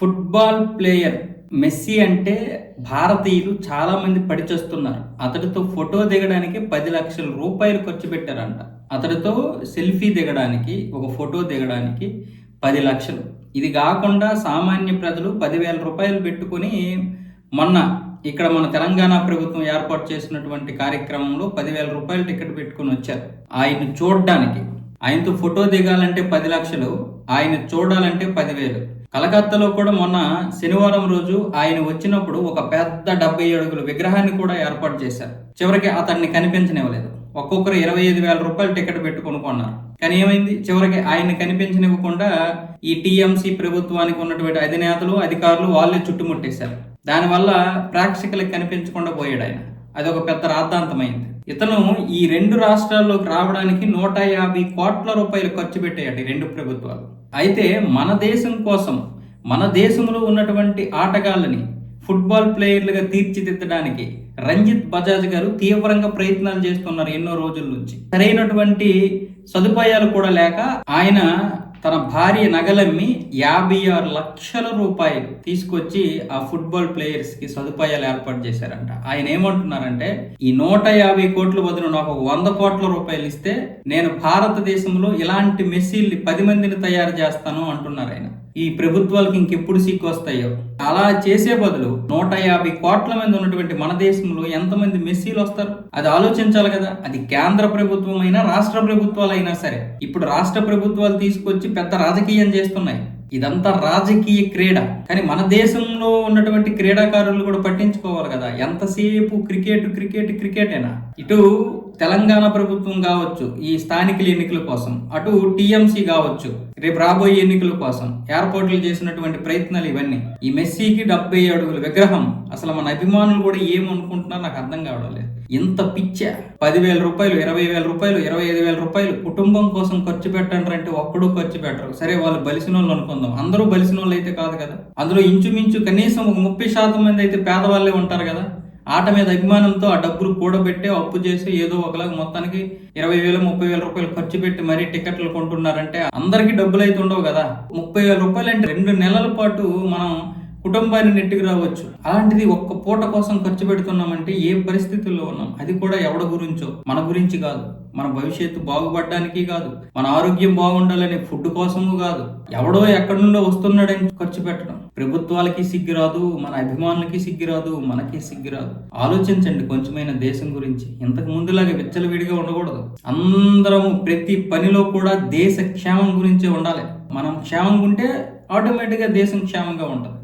Football player Messi అంటే భారతీయులు చాలా మంది పడిచేస్తున్నారు. అతడితో ఫోటో దిగడానికి పది లక్షల రూపాయలు ఖర్చు పెట్టారంట. అతడితో సెల్ఫీ దిగడానికి ఒక ఫోటో దిగడానికి పది లక్షలు. ఇది కాకుండా సామాన్య ప్రజలు పదివేల రూపాయలు పెట్టుకొని మొన్న ఇక్కడ మన తెలంగాణ ప్రభుత్వం ఏర్పాటు చేసినటువంటి కార్యక్రమంలో పదివేల రూపాయలు టికెట్ పెట్టుకొని వచ్చారు. ఆయన చూడడానికి. ఆయనతో ఫోటో దిగాలంటే పది లక్షలు ఆయన చూడాలంటే పదివేలు. కలకత్తాలో కూడా మొన్న శనివారం రోజు ఆయన వచ్చినప్పుడు ఒక పెద్ద డెబ్బై అడుగుల విగ్రహాన్ని కూడా ఏర్పాటు చేశారు. చివరికి అతన్ని కనిపించనివ్వలేదు. ఒక్కొక్కరు ఇరవై ఐదు వేల రూపాయలు టికెట్ పెట్టుకొని కొన్నారు కానీ ఏమైంది? చివరికి ఆయన్ని కనిపించనివ్వకుండా ఈ టీఎంసీ ప్రభుత్వానికి ఉన్నటువంటి అధినేతలు అధికారులు వాళ్ళే చుట్టుముట్టేశారు. దానివల్ల ప్రేక్షకులకు కనిపించకుండా పోయాడు ఆయన. అది ఒక పెద్ద రాద్ధాంతమైంది. ఇతను ఈ రెండు రాష్ట్రాల్లోకి రావడానికి నూట యాభై కోట్ల రూపాయలు ఖర్చు పెట్టాయట ఈ రెండు ప్రభుత్వాలు. అయితే మన దేశం కోసం మన దేశంలో ఉన్నటువంటి ఆటగాళ్ళని ఫుట్బాల్ ప్లేయర్లుగా తీర్చిదిద్దడానికి రంజిత్ బజాజ్ గారు తీవ్రంగా ప్రయత్నాలు చేస్తున్నారు ఎన్నో రోజుల నుంచి. సరైనటువంటి సదుపాయాలు కూడా లేక ఆయన తన భార్య నగలమ్మి యాభై ఆరు లక్షల రూపాయలు తీసుకొచ్చి ఆ ఫుట్బాల్ ప్లేయర్స్కి సదుపాయాలు ఏర్పాటు చేశారంట. ఆయన ఏమంటున్నారంటే ఈ నూట యాభై కోట్ల బదులు నాకు ఒక వంద కోట్ల రూపాయలు ఇస్తే నేను భారతదేశంలో ఇలాంటి మెస్సీల్ని పది మందిని తయారు చేస్తాను అంటున్నారు ఆయన. ఈ ప్రభుత్వాలకు ఇంకెప్పుడు సిక్కు వస్తాయో అలా చేసే బదులు నూట యాభై కోట్ల మంది ఉన్నటువంటి మన దేశంలో ఎంతమంది మెస్సీలు వస్తారు? అది ఆలోచించాలి కదా. అది కేంద్ర ప్రభుత్వం అయినా రాష్ట్ర ప్రభుత్వాలు అయినా సరే. ఇప్పుడు రాష్ట్ర ప్రభుత్వాలు తీసుకొచ్చి పెద్ద రాజకీయం చేస్తున్నాయి. ఇదంతా రాజకీయ క్రీడ. కానీ మన దేశంలో ఉన్నటువంటి క్రీడాకారులు కూడా పట్టించుకోవాలి కదా. ఎంతసేపు క్రికెట్ క్రికెట్ క్రికెటేనా? ఇటు తెలంగాణ ప్రభుత్వం కావచ్చు ఈ స్థానికుల ఎన్నికల కోసం అటు టీఎంసీ కావచ్చు రేపు రాబోయే ఎన్నికల కోసం ఏర్పాట్లు చేసినటువంటి ప్రయత్నాలు ఇవన్నీ. ఈ మెస్సీకి డెబ్బై అడుగుల విగ్రహం అసలు మన అభిమానులు కూడా ఏమనుకుంటున్నారో నాకు అర్థం కావడం లేదు. ఇంత పిచ్చ. పదివేల రూపాయలు ఇరవై వేల రూపాయలు ఇరవై ఐదు వేల రూపాయలు కుటుంబం కోసం ఖర్చు పెట్టండి అంటే ఒక్కడు ఖర్చు పెట్టరు. సరే వాళ్ళు బలిసిన వాళ్ళు అనుకుందాం. అందరూ బలిసిన వాళ్ళు అయితే కాదు కదా. అందులో ఇంచుమించు కనీసం ఒక ముప్పై శాతం మంది అయితే పేదవాళ్ళే ఉంటారు కదా. ఆట మీద అభిమానంతో ఆ డబ్బులు కూడబెట్టి అప్పు చేసి ఏదో ఒకలాగా మొత్తానికి ఇరవై వేలు ముప్పై వేల రూపాయలు ఖర్చు పెట్టి మరీ టికెట్లు కొంటున్నారంటే అందరికీ డబ్బులు అయితే ఉండవు కదా. ముప్పై వేల రూపాయలు అంటే రెండు నెలల పాటు మనం కుటుంబాన్ని నెట్టుకు రావచ్చు. అలాంటిది ఒక్క పూట కోసం ఖర్చు పెడుతున్నామంటే ఏ పరిస్థితుల్లో ఉన్నాం? అది కూడా ఎవడ గురించో? మన గురించి కాదు. మన భవిష్యత్తు బాగుపడడానికి కాదు. మన ఆరోగ్యం బాగుండాలనే ఫుడ్ కోసము కాదు. ఎవడో ఎక్కడి నుండో వస్తున్నాడని ఖర్చు పెట్టడం. ప్రభుత్వాలకి సిగ్గు రాదు మన అభిమానులకి సిగ్గు రాదు మనకి సిగ్గు రాదు. ఆలోచించండి కొంచెమైన దేశం గురించి. ఇంతకు ముందులాగా విచ్చలవిడిగా ఉండకూడదు. అందరము ప్రతి పనిలో కూడా దేశ క్షేమం గురించే ఉండాలి. మనం క్షేమంగా ఉంటే ఆటోమేటిక్గా దేశం క్షేమంగా ఉంటుంది.